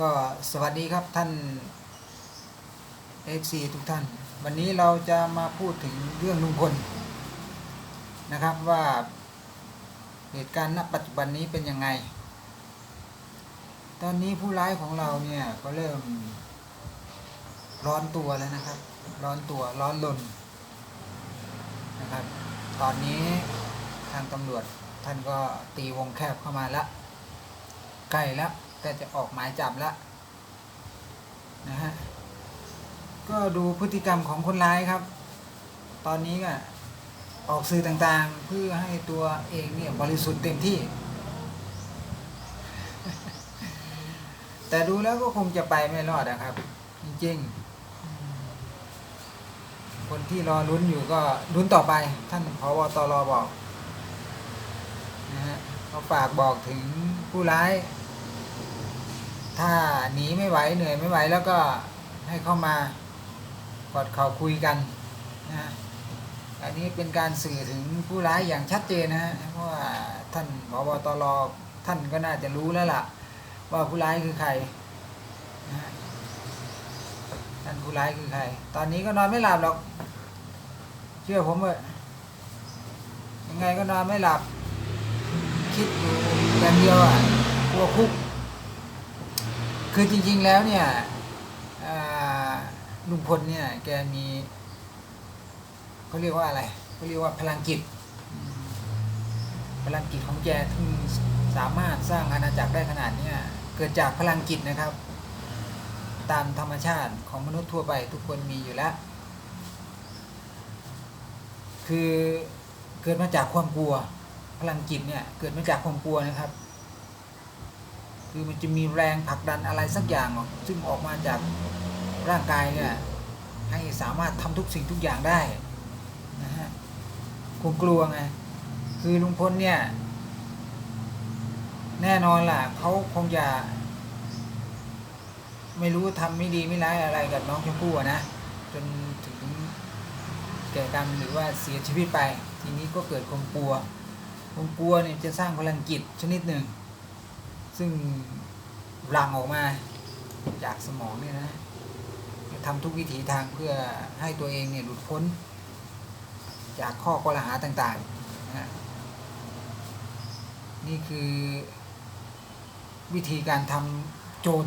ก็สวัสดีครับท่าน FC ทุกท่าน วันนี้เราจะมาพูดถึงเรื่องลุงพลนะครับว่าเหตุการณ์ณปัจจุบันนี้เป็นยังไง ตอนนี้ผู้ร้ายของเราเนี่ยก็เริ่มร้อนตัวแล้วนะครับ ร้อนตัวร้อนลนนะครับ ตอนนี้ทางตำรวจท่านก็ตีวงแคบเข้ามาล้วใกล้แล้ว แต่จะออกหมายจับแล้วนะฮะก็ดูพฤติกรรมของคนร้ายครับ ตอนนี้ก็ออกสื่อต่างๆ เพื่อให้ตัวเองเนี่ยบริสุทธิ์เต็มที่ แต่ดูแล้วก็คงจะไปไม่รอดนะครับ จริงๆ คนที่รอลุ้นอยู่ก็ลุ้นต่อไป ท่านพบตรบอกนะฮะเขาฝากบอกถึงผู้ร้าย ถ้าหนีไม่ไหวเหนื่อยไม่ไหวแล้วก็ให้เข้ามากอดเข่าคุยกันนะฮะอันนี้เป็นการสื่อถึงผู้ร้ายอย่างชัดเจนนะฮะเพราะว่าท่านพบตรท่านก็น่าจะรู้แล้วล่ะ ว่าผู้ร้ายคือใครท่านผู้ร้ายคือใคร ตอนนี้ก็นอนไม่หลับหรอก เชื่อผมเถอะยังไงก็นอนไม่หลับ คิดอยู่อย่างเดียวอะกลัวคุก คือจริง ๆ แล้วเนี่ยลุงพลเนี่ยแกมีเขาเรียกว่าอะไรเขาเรียกว่าพลังจิตพลังจิตของแกที่สามารถสร้างอาณาจักรได้ขนาดเนี้ยเกิดจากพลังจิตนะครับ ตามธรรมชาติของมนุษย์ทั่วไปทุกคนมีอยู่แล้ว คือเกิดมาจากความกลัว พลังจิตเนี่ยเกิดมาจากความกลัวนะครับ คือมันจะมีแรงผลักดันอะไรสักอย่างออกซึ่งออกมาจากร่างกายเนี่ยให้สามารถทำทุกสิ่งทุกอย่างได้นะฮะคงกลัวไงคือลุงพลเนี่ย แน่นอนล่ะเขาคงจะไม่รู้ทำไม่ดีไม่ร้ายอะไรกับน้องชมพู่นะจนถึงแก่กรรมหรือว่าเสียชีวิตไป ทีนี้ก็เกิดความกลัวความกลัวเนี่ยจะสร้างพลังจิตชนิดหนึ่ง ซึ่งหลั่งออกมาจากสมองเนี่ยนะทำทุกวิถีทางเพื่อให้ตัวเองเนี่ยหลุดพ้น จากข้อกลหาต่างๆนะนี่คือวิธีการทำโจร